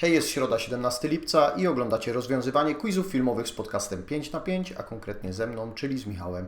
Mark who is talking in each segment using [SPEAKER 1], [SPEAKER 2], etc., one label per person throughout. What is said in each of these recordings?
[SPEAKER 1] Hej, jest środa 17 lipca i oglądacie rozwiązywanie quizów filmowych z podcastem 5 na 5, a konkretnie ze mną, czyli z Michałem.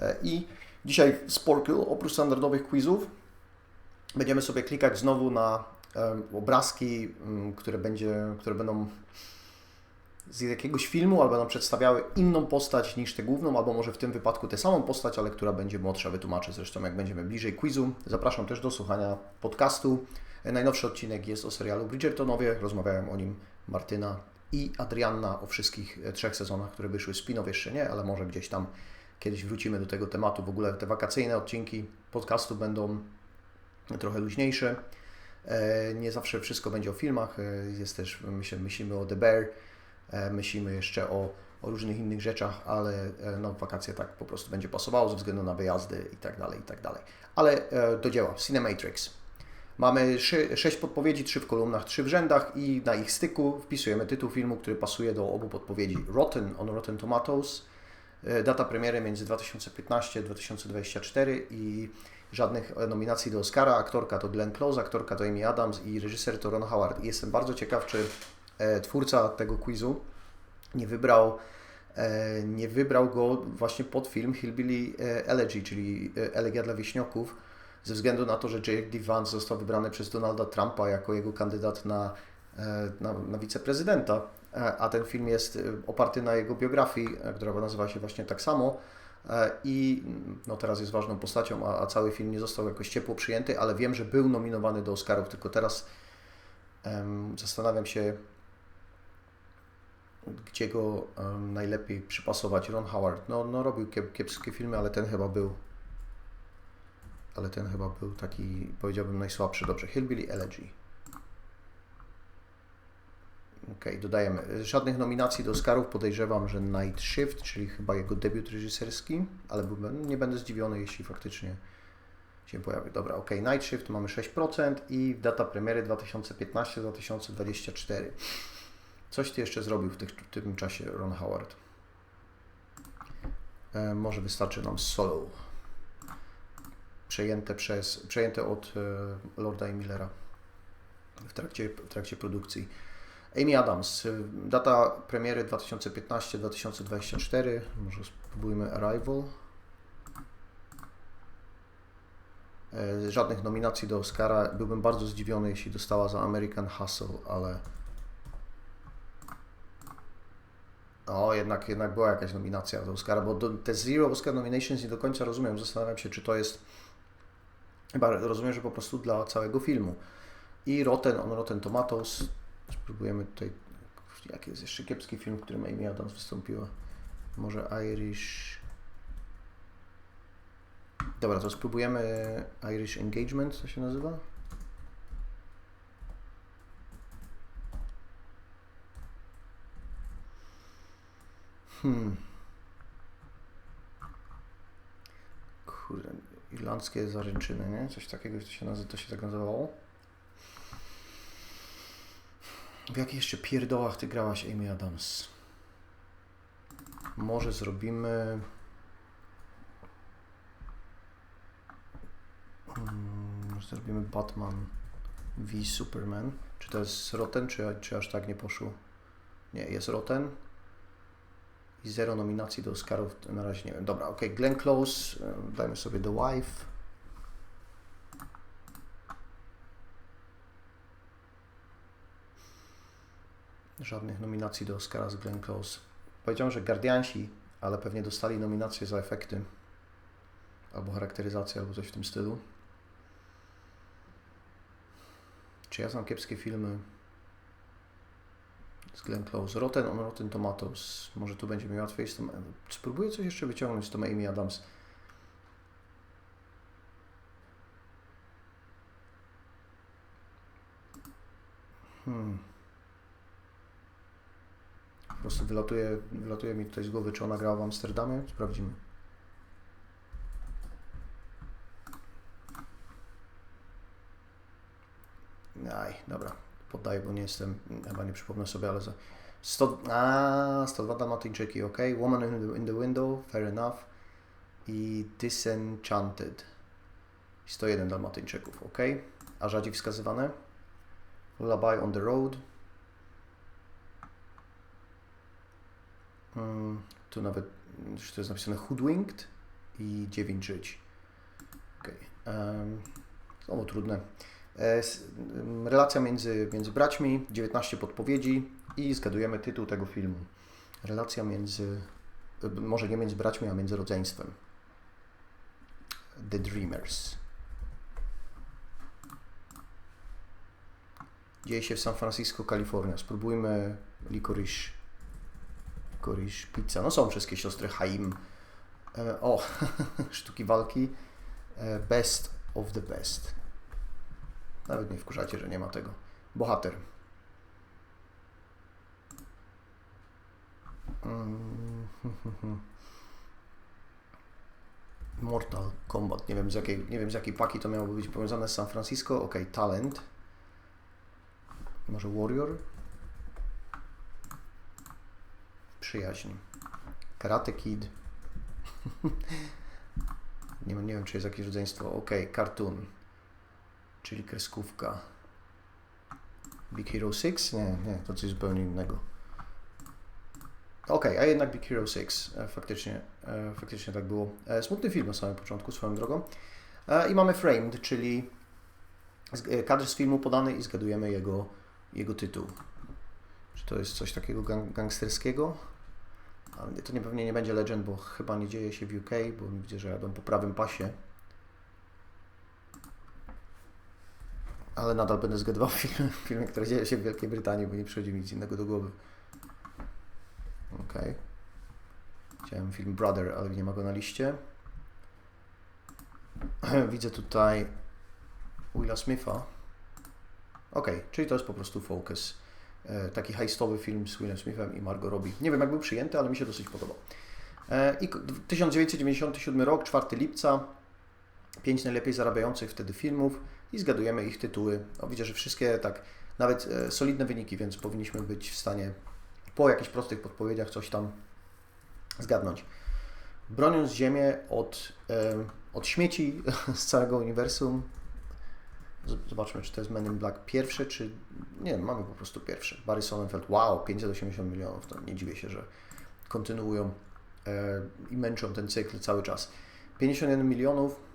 [SPEAKER 1] E, I dzisiaj w Sporkle, oprócz standardowych quizów, będziemy sobie klikać znowu na obrazki, um, które, będzie, które będą z jakiegoś filmu, albo będą przedstawiały inną postać niż tę główną, albo może w tym wypadku tę samą postać, ale która będzie młodsza. Wytłumaczę zresztą, jak będziemy bliżej quizu. Zapraszam też do słuchania podcastu. Najnowszy odcinek jest o serialu Bridgertonowie. Rozmawiałem o nim Martyna i Adrianna o wszystkich e, trzech sezonach, które wyszły. Spin-off jeszcze nie, ale może gdzieś tam kiedyś wrócimy do tego tematu. W ogóle te wakacyjne odcinki podcastu będą trochę luźniejsze. E, nie zawsze wszystko będzie o filmach. E, jest też, myślę, myślimy o The Bear, myślimy jeszcze o, o różnych innych rzeczach, ale no, wakacje tak po prostu będzie pasowało ze względu na wyjazdy i tak dalej, i tak dalej. Ale do dzieła. Cinematrix. Mamy sześć podpowiedzi, trzy w kolumnach, trzy w rzędach i na ich styku wpisujemy tytuł filmu, który pasuje do obu podpowiedzi. Rotten on Rotten Tomatoes, e, data premiery między 2015 a 2024 i żadnych nominacji do Oscara. Aktorka to Glenn Close, aktorka to Amy Adams i reżyser to Ron Howard. I jestem bardzo ciekaw, czy e, twórca tego quizu nie wybrał e, nie wybrał go właśnie pod film Hillbilly Elegy, czyli Elegia dla wieśniaków, ze względu na to, że J.D. Vance został wybrany przez Donalda Trumpa jako jego kandydat na, e, na, na wiceprezydenta, e, a ten film jest e, oparty na jego biografii, która nazywa się właśnie tak samo i no teraz jest ważną postacią, a, a cały film nie został jakoś ciepło przyjęty, ale wiem, że był nominowany do Oscarów, tylko teraz um, zastanawiam się, gdzie go um, najlepiej przypasować. Ron Howard, no, no robił kiepskie filmy, ale ten chyba był ale ten chyba był taki, powiedziałbym, najsłabszy. Dobrze, Hillbilly Elegy. Ok, dodajemy. Żadnych nominacji do Oscarów. Podejrzewam, że Night Shift, czyli chyba jego debiut reżyserski, ale nie będę zdziwiony, jeśli faktycznie się pojawi. Dobra, ok, Night Shift mamy 6% i data premiery 2015-2024. Coś Ty jeszcze zrobił w, tych, w tym czasie, Ron Howard? E, może wystarczy nam solo przejęte, przez, przejęte od e, Lorda i Millera w trakcie, w trakcie produkcji. Amy Adams, e, data premiery 2015-2024, może spróbujmy Arrival. E, żadnych nominacji do Oscara. Byłbym bardzo zdziwiony, jeśli dostała za American Hustle, ale o, jednak, jednak była jakaś nominacja do Oscara, bo te Zero Oscar Nominations nie do końca rozumiem. Zastanawiam się, czy to jest Chyba rozumiem, że po prostu dla całego filmu. I Rotten on Rotten Tomatoes. Spróbujemy tutaj. Jaki jest jeszcze kiepski film, w którym Amy Adams wystąpiła? Może Irish. Dobra, to spróbujemy Irish Engagement, co się nazywa? Hmm. Kurde, irlandzkie zaręczyny, nie? Coś takiego to się, nazywa, to się tak nazywało. W jakich jeszcze pierdołach Ty grałaś, Amy Adams? Może zrobimy... Hmm, zrobimy Batman v Superman. Czy to jest Rotten, czy, czy aż tak nie poszło? Nie, jest Rotten i zero nominacji do Oscarów, na razie nie wiem. Dobra, ok, Glenn Close, e, dajmy sobie The Wife. Żadnych nominacji do Oscara z Glenn Close. Powiedziałem, że Guardiansi, ale pewnie dostali nominację za efekty albo charakteryzację, albo coś w tym stylu. Czy ja znam kiepskie filmy? Z Glenn Close. Rotten on Rotten Tomatoes. Może tu będzie mi łatwiej z tym. Spróbuję coś jeszcze wyciągnąć z tą Amy Adams. Hmm. Po prostu wylatuje, wylatuje mi tutaj z głowy, czy ona grała w Amsterdamie. Sprawdzimy. Aj, dobra podaję, bo nie jestem, chyba nie przypomnę sobie, ale za 100, a, 102 Dalmatyńczyki, ok, Woman in the, in the Window, fair enough i Disenchanted. 101 Dalmatyńczyków, ok, a rzadziej wskazywane? Lullaby on the Road. Mm, tu nawet, że to jest napisane Hoodwinked i 9 żyć. Ok, um, znowu trudne. E, relacja między, między braćmi, 19 podpowiedzi i zgadujemy tytuł tego filmu. Relacja między, e, może nie między braćmi, a między rodzeństwem. The Dreamers. Dzieje się w San Francisco, Kalifornia. Spróbujmy licorice. Licorice pizza. No są wszystkie siostry Haim. E, o, sztuki walki. Best of the best. Nawet nie wkurzacie, że nie ma tego. Bohater. Mm, Mortal Kombat. Nie wiem z jakiej, nie wiem z jakiej paki to miało być powiązane z San Francisco. Ok, talent. Może Warrior? Przyjaźń. Karate Kid. nie, nie wiem, czy jest jakieś rodzeństwo. Ok, cartoon. Czyli kreskówka. Big Hero 6? Nie, nie, to coś zupełnie innego. Ok, a jednak Big Hero 6. E, faktycznie, e, faktycznie tak było. E, smutny film na samym początku, swoją drogą. I mamy Framed, czyli kadr z filmu podany i zgadujemy jego, jego tytuł. Czy to jest coś takiego gang gangsterskiego? To nie, pewnie nie będzie Legend, bo chyba nie dzieje się w UK, bo widzę, że jadą po prawym pasie. Ale nadal będę zgadywał filmy, filmy, które dzieją się w Wielkiej Brytanii, bo nie przychodzi mi nic innego do głowy. Ok. Chciałem film Brother, ale nie ma go na liście. Widzę tutaj Willa Smitha. Ok, czyli to jest po prostu Focus. E, taki heistowy film z Willem Smithem i Margot Robbie. Nie wiem jak był przyjęty, ale mi się dosyć podobał. E, I 1997 rok, 4 lipca. Pięć najlepiej zarabiających wtedy filmów i zgadujemy ich tytuły. O, widzę, że wszystkie tak, nawet e, solidne wyniki, więc powinniśmy być w stanie po jakichś prostych podpowiedziach coś tam zgadnąć. Broniąc Ziemię od, e, od śmieci z całego uniwersum, zobaczmy, czy to jest Men in Black pierwsze, czy nie, mamy po prostu pierwsze. Barry Sonnenfeld, wow, 580 milionów, to nie dziwię się, że kontynuują e, i męczą ten cykl cały czas. 51 milionów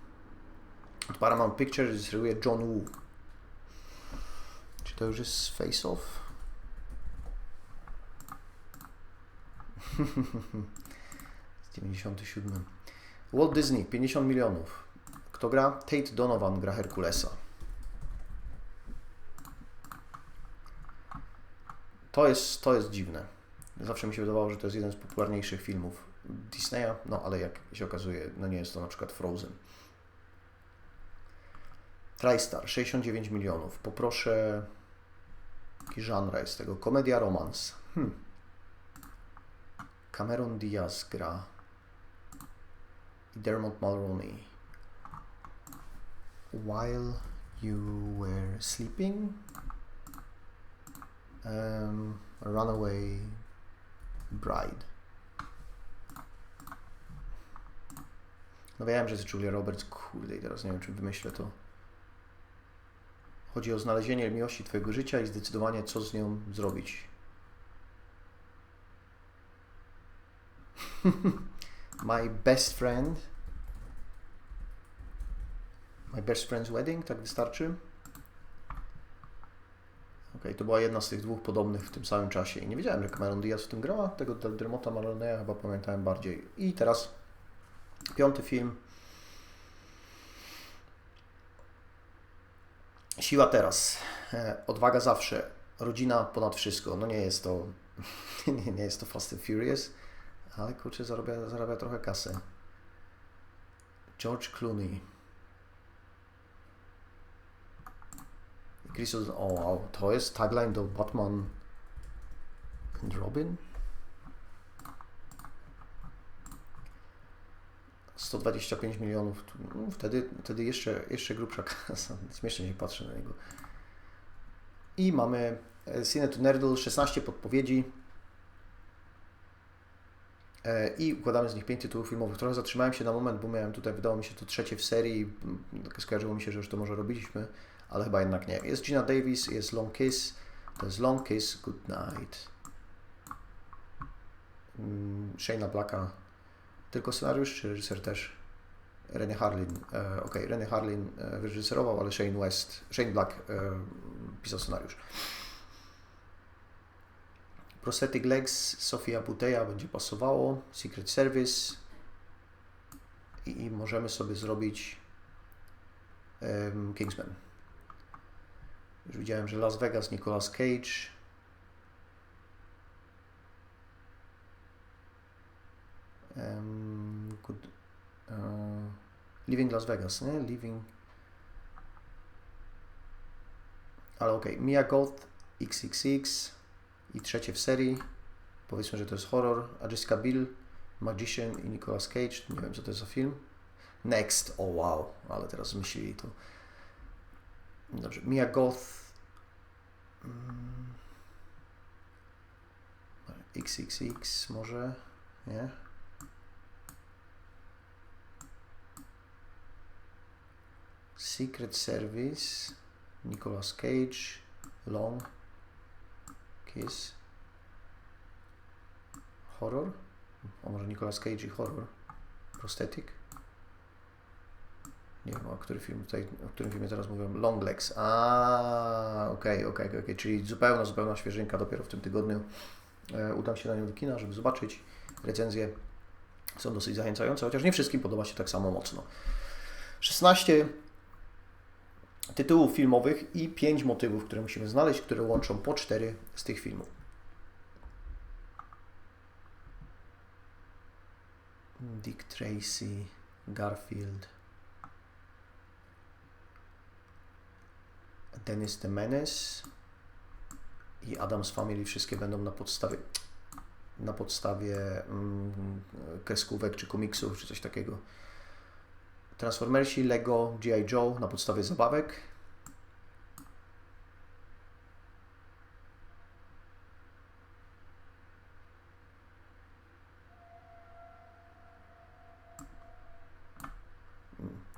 [SPEAKER 1] Paramount Pictures reżyseruje John Woo. Czy to już jest Face Off? 97. Walt Disney, 50 milionów. Kto gra? Tate Donovan gra Herkulesa. To jest, to jest dziwne. Zawsze mi się wydawało, że to jest jeden z popularniejszych filmów Disneya, no ale jak się okazuje, no nie jest to na przykład Frozen. TriStar, 69 milionów. Poproszę, jaki żanra jest tego? Komedia, romans. Hmm. Cameron Diaz gra i Dermot Mulroney. While you were sleeping, um, Runaway Bride. No wiem, że jest Julia Roberts, kurde, i teraz nie wiem, czy wymyślę to. Chodzi o znalezienie miłości Twojego życia i zdecydowanie, co z nią zrobić. My best friend. My best friend's wedding, tak wystarczy. Ok, to była jedna z tych dwóch podobnych w tym samym czasie. I nie wiedziałem, że Cameron Diaz w tym grała. Tego Dermota Mulroneya chyba pamiętałem bardziej. I teraz piąty film. Siła teraz. E, odwaga zawsze. Rodzina ponad wszystko. No nie jest to nie, jest to Fast and Furious, ale kurczę zarabia, zarabia trochę kasę. George Clooney. Chris, o wow, to jest tagline do Batman and Robin? 125 milionów. No, wtedy, wtedy jeszcze, jeszcze grubsza kasa. Śmiesznie się patrzy na niego. I mamy e, Cine to Nerdle, 16 podpowiedzi. E, I układamy z nich 5 tytułów filmowych. Trochę zatrzymałem się na moment, bo miałem tutaj, wydało mi się to trzecie w serii. Skojarzyło mi się, że już to może robiliśmy, ale chyba jednak nie. Jest Gina Davis, jest Long Kiss. To jest Long Kiss, Good Night. mm, Shane'a Blacka tylko scenariusz, czy reżyser też? Rennie Harlin. E, ok, Rennie Harlin e, wyreżyserował, ale Shane West, Shane Black e, pisał scenariusz. Prosthetic Legs, Sofia Buteja będzie pasowało, Secret Service i, i możemy sobie zrobić um, Kingsman. Już widziałem, że Las Vegas, Nicolas Cage. Um, good, uh, Living Las Vegas, nie? Living. Ale okej, okay. Mia Goth, XXX i trzecie w serii. Powiedzmy, że to jest horror. A Jessica Biel, Magician i Nicolas Cage. Nie wiem, co to jest za film. Next. O oh, wow, ale teraz zmyślili to. Dobrze, Mia Goth. Mm. XXX może, nie? Secret Service, Nicolas Cage, Long, Kiss, Horror, a może Nicolas Cage i Horror, Prosthetic. Nie wiem, o który film tutaj, o którym filmie teraz mówią. Long Legs. A, okej, okej, okej. Czyli zupełna, zupełna świeżynka dopiero w tym tygodniu. E, udam się na nią do kina, żeby zobaczyć. Recenzje są dosyć zachęcające, chociaż nie wszystkim podoba się tak samo mocno. 16 tytułów filmowych i 5 motywów, które musimy znaleźć, które łączą po 4 z tych filmów. Dick Tracy, Garfield, Dennis the Menace i Adam's Family wszystkie będą na podstawie na podstawie mm, kreskówek czy komiksów czy coś takiego. Transformersi, Lego, G.I. Joe na podstawie zabawek.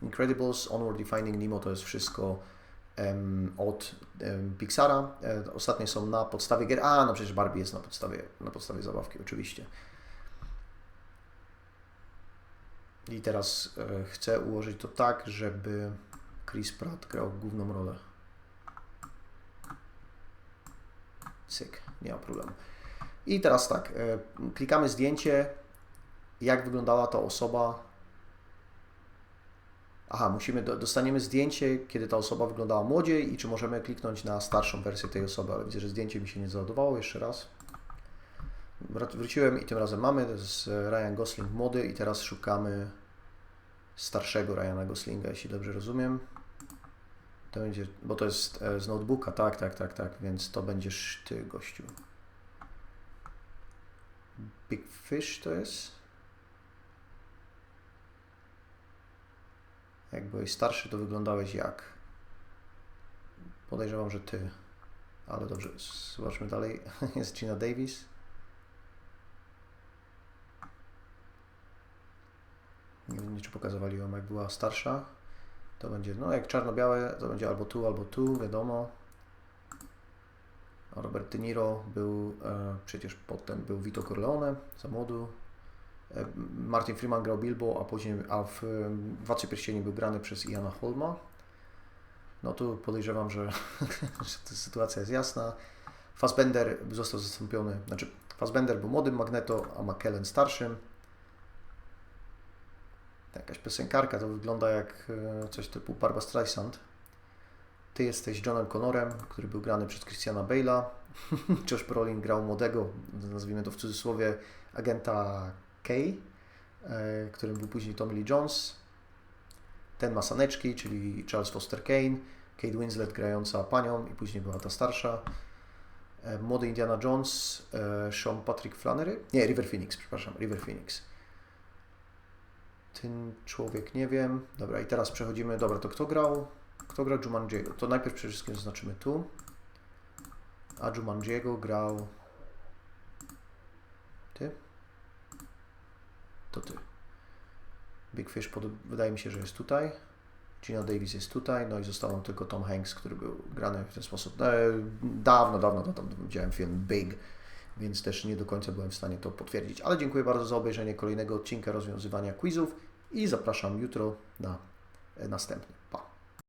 [SPEAKER 1] Incredibles, Onward Defining Nemo to jest wszystko od Pixara. E, ostatnie są na podstawie gier. A, no przecież Barbie jest na podstawie, na podstawie zabawki, oczywiście. I teraz e, chcę ułożyć to tak, żeby Chris Pratt grał główną rolę. Cyk, nie ma problemu. I teraz tak, e, klikamy zdjęcie, jak wyglądała ta osoba aha, musimy, dostaniemy zdjęcie, kiedy ta osoba wyglądała młodziej i czy możemy kliknąć na starszą wersję tej osoby, ale widzę, że zdjęcie mi się nie załadowało, jeszcze raz. Wróciłem i tym razem mamy, to jest Ryan Gosling młody i teraz szukamy starszego Ryana Goslinga, jeśli dobrze rozumiem. To będzie, bo to jest e, z notebooka, tak, tak, tak, tak, więc to będziesz ty, gościu. Big Fish to jest? Jak byłeś starszy, to wyglądałeś jak? Podejrzewam, że ty. Ale dobrze, zobaczmy dalej. Jest Gina Davis. Nie wiem, czy pokazywali ją, jak była starsza. To będzie, no jak czarno-białe, to będzie albo tu, albo tu, wiadomo. Robert De Niro był, e, przecież potem był Vito Corleone za młodu, E, Martin Freeman grał Bilbo, a później a w Władcy Pierścieni był grany przez Iana Holma. No tu podejrzewam, że, że sytuacja jest jasna. Fassbender został zastąpiony, znaczy Fassbender był młodym Magneto, a McKellen starszym. Jakaś piosenkarka, to wygląda jak e, coś typu Barbara Streisand. Ty jesteś Johnem Connorem, który był grany przez Christiana Bale'a. Josh Brolin grał młodego, nazwijmy to w cudzysłowie, agenta Kay, e, którym był później Tommy Lee Jones. Ten ma saneczki, czyli Charles Foster Kane, Kate Winslet grająca panią i później była ta starsza. E, młody Indiana Jones, Sean Patrick Flannery, nie, River Phoenix, przepraszam, River Phoenix. Ten człowiek, nie wiem. Dobra, i teraz przechodzimy, dobra, to kto grał? Kto grał Jumanjiego? To najpierw przede wszystkim zaznaczymy tu. A Jumanjiego grał... Ty? to ty. Big Fish pod, wydaje mi się, że jest tutaj. Gina Davis jest tutaj, no i został nam tylko Tom Hanks, który był grany w ten sposób. E, dawno, dawno, tam widziałem film Big więc też nie do końca byłem w stanie to potwierdzić. Ale dziękuję bardzo za obejrzenie kolejnego odcinka rozwiązywania quizów i zapraszam jutro na e, następny. Pa!